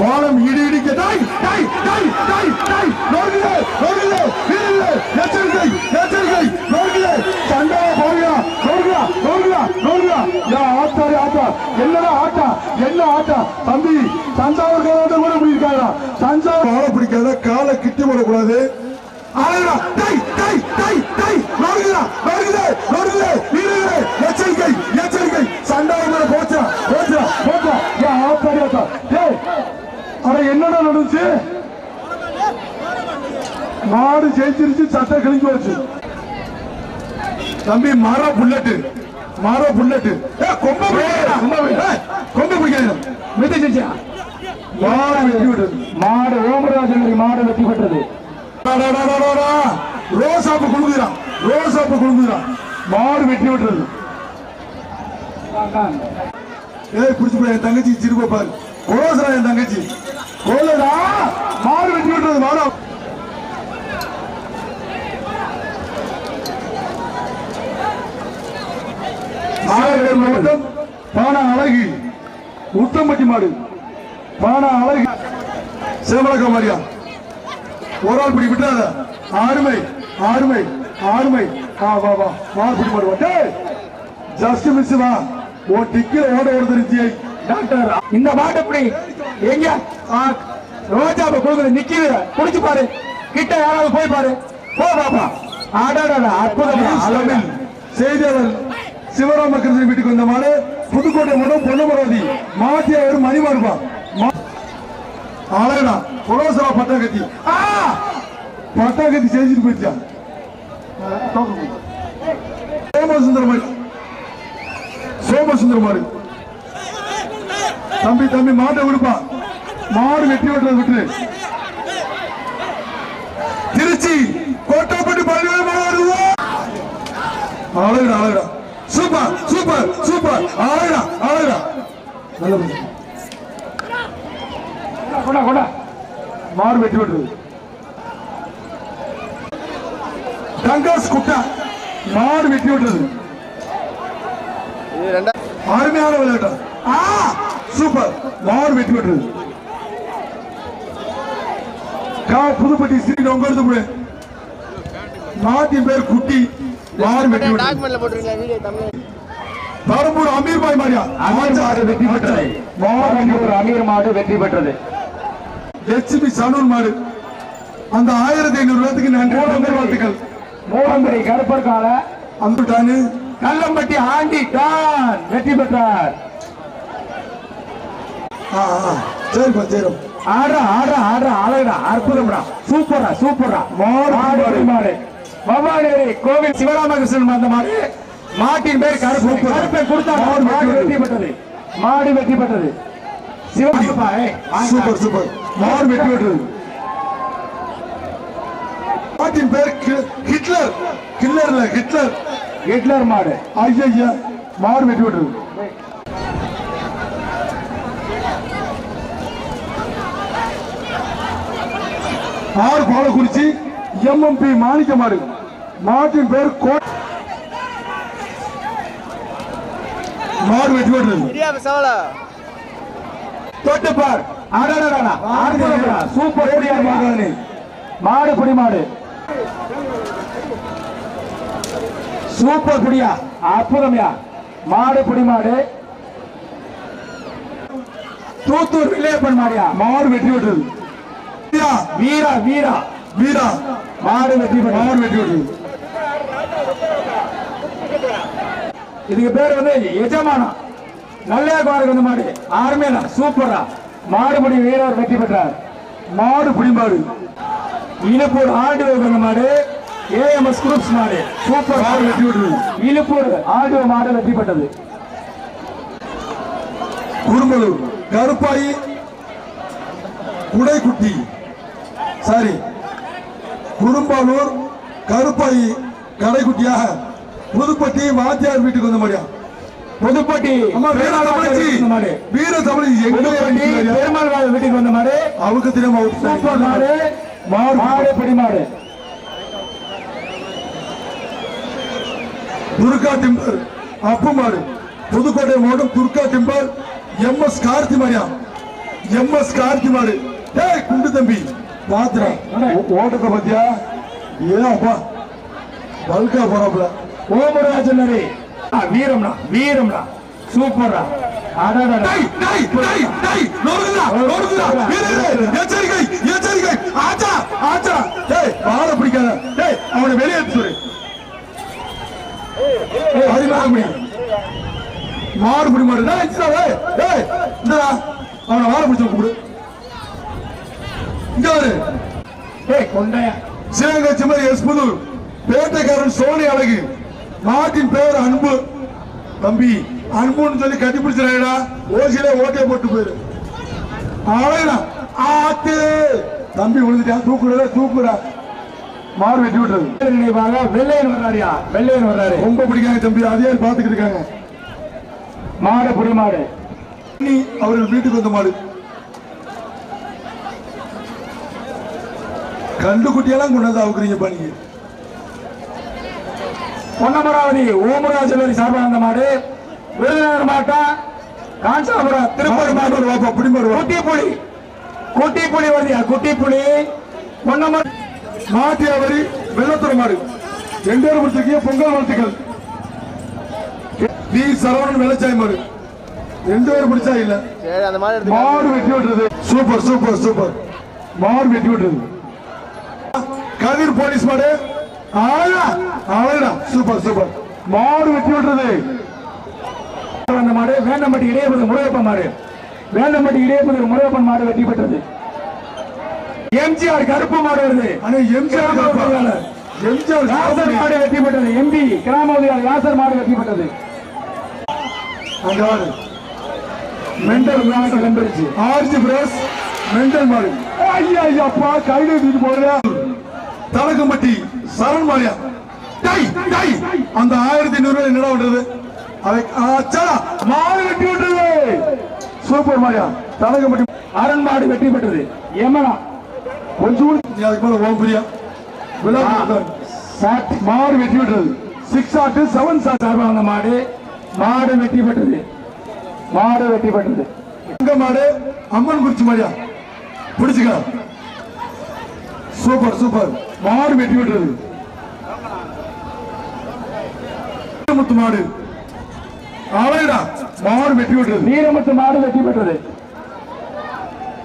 பாலம் இடி இடிக்க டாய் டாய் டாய் டாய் டாய் நோக்குது நோக்குது வீரர்களே எச்சரிக்கை எச்சரிக்கை. நோக்குது சண்டை போடுங்க நோக்குதா நோக்குதா நோக்குதா யா ஆத்தாரி ஆத்தா. என்னடா ஆட்டா என்ன ஆட்டா தம்பி தஞ்சாவூர் கலாட்டம் கூட பிடிக்காதா தஞ்சாவூர் காலை பிடிக்காத காலை கிட்டி போடக்கூடாது. ஆளுடா டை டை டை டை. நோக்குதா நோக்குது நோக்குது வீரர்களே எச்சரிக்கை எச்சரிக்கை. சண்டை போச்சா போச்சா போச்சா. யா ஆத்தாரி ஆத்தா. அட என்னடா நடந்துச்சு? மாடு ஜெயிச்சிருச்சு சட்டை கிழிஞ்சு வச்சு தம்பி மர புல்லட்டு மர புல்லட்டு ஏ கொம்ப கொம்ப பிடி- ஏய், கொம்ப பிடிக்காத மிதிச்சிச்சா மாடு வெட்டி விட்டது. மாடு ஓமராஜன் மாடு வெற்றி பெற்றது ரோசாப்பு குழுங்குறான் ரோசாப்பு குழுங்குறான் மாடு வெட்டி விட்டுறது ஏய் புடிச்சு என் தங்கச்சி சிரிப்பா பாரு. கோலசரா என் தங்கச்சி. கோலடா? மாடு வெட்டி விட்டுறது மாடு. நாகர்கோவில் மாவட்டம் பானா அழகி உத்தம்பட்டி மாடு. பானா அழகி. சேமலக்கா மாரியா. ஒரு ஆள் பிடி விட்டாத ஆறுமை ஆறுமை ஆறுமை. வா வா வா. வா பிடி மாடு டேய் ஜஸ்ட் மிஸ் வா. ஓ டிக்கில ஓட ஓடுது டாக்டர் இந்த மாட்டு எப்படி? எங்க? ஆ, ரோஜாவை கொடுக்குது நிக்கிது. குடிச்சு பாரு. கிட்ட யாராவது போய் பாரு. போ பாப்பா ஆடாடா அற்புதம் அளவில் செய்தியாளர் சிவராமகிருஷ்ணன் வீட்டுக்கு வந்த மாடு புதுக்கோட்டை மட்டும் பொன்னமராதி மாத்தியார் மணிமாருப்பா அழகடா புரோசரா பட்டாக்கத்தி ஆ! பட்டாக்கத்தி செஞ்சுட்டு போயிடுச்சா? சோமசுந்தர மாடு சோமசுந்தர மாடு தம்பி தம்பி மாட்டை விடுப்பா மாடு வெட்டி விட்டுறது விட்டுரு. திருச்சி கோட்டாப்பட்டி பல்வேறு மாடு அழகுடா அழகுடா. Super super super. அழகுடா அழகுடா. கொண்டா கொண்டா மாடு வெட்டி விட்டுறது டங்காஸ் குட்டா. மாடு வெட்டி விட்டுறது அருமையான விளையாட்டு. ஆ! சூப்பர் மாடு வெட்டி விட்டுறது கா புதுப்பட்டி ஸ்ரீ உங்க போய் நாட்டின் பேர் குட்டி மாடு வீடியோ தமிழ். தரும்பூர் அமீர் பாய் மாரியா? அமீர் மாடு வெற்றி பெற்றது. மாடு அமீர் மாடு வெற்றி பெற்றது. லட்சுமி சனூர் மாடு. அந்த ஆயிரத்தி ஐநூறு ரூபாய்க்கு நன்றி வாழ்த்துக்கள். மூலம்பரி கருப்பர் கால. அம்புட்டானு? கல்லம்பட்டி ஆண்டி டான் வெற்றி பெற்றார். சரிப்பா சரிப்பா ஆடுறா ஆடுறா ஆடுறா. அழகுடா அற்புதம்டா. சூப்பரா சூப்பரா மாடு, மாடு மாடு. பவானேரி கோவில் சிவராமகிருஷ்ணன் வந்த மாடு. மாட்டின் பேர் கருப்பு. கருப்பை கொடுத்தாங்க மாடு வெற்றி வெற்றி பெற்றது. மாடு வெற்றி பெற்றது சிவகப்பா சூப்பர் சூப்பர். மாடு வெட்டி விட்டுறது நாட்டின் பேர் ஹிட்லர். இல்ல ஹிட்லர். ஹிட்லர் மாடு. ஐயா மாடு வெட்டி விட்டுறது ஆறு பாலக்குறிச்சி எம்எம்பி மாணிக்க மாடு மாட்டின் பேர் கோ மாடு வெற்றி பெற்றது இடியா சூப்பர். மாடு புடி மாடு. சூப்பர் புடியா அற்புதம்யா. மாடு புடி மாடு. தூத்தூர் வில்லையப்பன் மாடியா. மாடு வெட்டி விட்டுறது வீரா, வீரா வீரா. மாடு வெற்றி மாடு வெட்டி விட்டுறது இதுக்கு பேர் வந்து எஜமானம் நல்ல குமாருக்கு வந்து மாடு. ஆர்மேலா சூப்பரா மாடுபடி வீரர் வெற்றி பெற்றார். மாடு பிடிமாடு இழுப்பூர் ஆடியோ வந்த மாடு. ஏஎம்எஸ் குரூப்ஸ் மாடு. சூப்பர் மாடு வெட்டி விட்டுறது இழுப்பூர் ஆடியோ மாடு வெற்றி பெற்றது. குறும்பலூர் கருப்பாயி குடைக்குட்டி. சாரி. குறும்பாலூர் கருப்பாயி கடைக்குட்டியாக புதுப்பட்டி வாத்தியார் வீட்டுக்கு வந்த மாதிரியா? புதுப்பட்டி அம்மா வீர புதுப்பட்டி பெருமாள் வீட்டுக்கு வந்த மாடு அவருக்கு தெரியாம. மாடு. மாடு. மாடு பிடி மாடு. துர்கா டிம்பர் அப்பு மாடு. புதுக்கோட்டை மாவட்டம் Durga timber M S Karthi மாரியா? எம் எஸ் கார்த்தி மாடு. டேய் குண்டு தம்பி. பாத்துறேன் ஓட்டத்தை பத்தியா? ஏன் அப்பா? பல்கா போறாப்ல ஓமராஜனரே. வீரம்டா வீரம்டா. சூப்பர்டா. அடடடா டேய் டேய் டேய் டேய் நோருங்கடா நோருங்கடா வீரர்களே எச்சரிக்கை எச்சரிக்கை. ஆச்சா ஆச்சா. டேய் பால பிடிக்காத. டேய் அவனை வெளியே சொல்லு. பதினாறு மாடு பிடி. மாடு டேய் இந்தா அவனை வாழ பிடிச்சு கூப்பிடு சிவகங்கை சிம்மர் எஸ் புதூர் பேட்டைக்காரன் சோனி அழகு. நாட்டின் பேர் அன்பு. தம்பி அன்புன்னு சொல்லி கட்டிப்பிடிச்சிடா ஓசியில ஓட்டே போட்டு போயிரு. அழகா ஆத்து. தம்பி விழுந்துட்டான் தூக்குறத தூக்குறா. மாடு வெட்டி விட்டுறது. நினைவாக வெள்ளையன் வர்றாருயா? வெள்ளையன் வர்றாரு. ரொம்ப பிடிக்காங்க தம்பி அதே பாத்துக்கிட்டு இருக்காங்க. மாடு புடி மாடு. நீ அவர்கள் வீட்டுக்கு வந்த மாடு. கண்டு குட்டியெல்லாம் கொண்டாந்து அவுக்குறீங்க பண்ணீங்க பொன்னமராவதி ஓமராஜனரி சார்பாக அந்த மாடு. விருதுநகர் மாவட்டம் காஞ்சாபுரம் திருப்பூர் மாடு வாப்பா பிடி மாடு வா. குட்டி புலி குட்டி புலி வருதியா? குட்டி புலி பொன்னமர நாட்டியாவரி வெள்ளத்துறை மாடு. ரெண்டு பேரும் கொடுத்திருக்கீங்க பொங்கல் வாழ்த்துக்கள். வி சரவணன் வெள்ளச்சாய் மாடு. பேரும் பிடிச்சா இல்ல. மாடு வெட்டி விட்டுறது சூப்பர் சூப்பர் சூப்பர். மாடு வெட்டி விட்டுறது கதிர் போலீஸ் மாடு. ஆளா? ஆளா சூப்பர் சூப்பர். மாடு வெட்டி விட்டுறது அந்த மாடு வேண்டம்பட்டி இடையபுது முருகப்பன் மாடு. வேண்டம்பட்டி இடையபுது முருகப்பன் மாடு வெற்றி பெற்றது. எம்ஜிஆர் கருப்பு மாடு வருது. அண்ணே எம்ஜிஆர் யாசர் எம்ஜிஆர் மாடு வெற்றி பெற்றது. எம்பி கிராம உதவியாளர் யாசர் மாடு வெற்றி பெற்றது. மெண்டல் கிளம்பிருச்சு ஆர்ஜி பிரஸ் மெண்டல் மாடு. ஐயா ஐயா அப்பா கையில தூக்கி போடுற தலக்கம்பட்டி சரண் மாரியா டை டை அந்த ஆயிரத்தி ஐநூறு என்னடா பண்றது? அதை ஆச்சா மாடு வெட்டி விட்டுறது சூப்பர் மாரியா தலக்கம்பட்டி அரண் மாடு வெற்றி பெற்றது எமனா கொஞ்சம் அதுக்கு மேல ஓம் பிரியா? சாட் மாடு வெட்டி விட்டுறது சிக்ஸ் ஆட்டு செவன் சாட் சார்பாக அந்த மாடு. மாடு வெற்றி பெற்றது மாடு வெற்றி பெற்றது அங்க மாடு? அம்மன் குறிச்சி மாரியா? பிடிச்சுக்க. Super super. மாடு வெட்டி விடுறது முத்து மாடு. அழகுடா மாடு வெட்டி விடுறது வீரமுத்து மாடு வெட்டி பெற்றது.